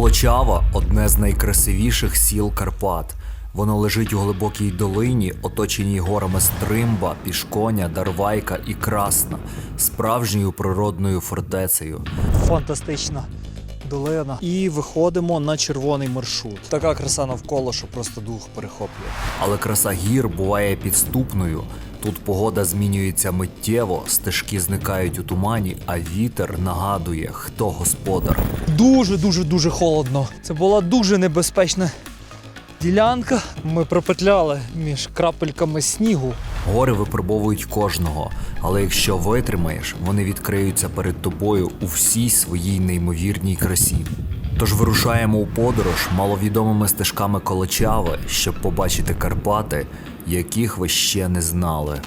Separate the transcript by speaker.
Speaker 1: Колочава одне з найкрасивіших сіл Карпат. Воно лежить у глибокій долині, оточеній горами Стримба, Пішконя, Дарвайка і Красна, справжньою природною фортецею.
Speaker 2: Фантастична долина. І виходимо на червоний маршрут. Така краса навколо, що просто дух перехоплює.
Speaker 1: Але краса гір буває підступною. Тут погода змінюється миттєво, стежки зникають у тумані, а вітер нагадує, хто господар.
Speaker 2: Дуже, дуже, дуже холодно. Це була дуже небезпечна ділянка. Ми пропетляли між крапельками снігу.
Speaker 1: Гори випробовують кожного, але якщо витримаєш, вони відкриються перед тобою у всій своїй неймовірній красі. Тож вирушаємо у подорож маловідомими стежками Колочави, щоб побачити Карпати, яких ви ще не знали.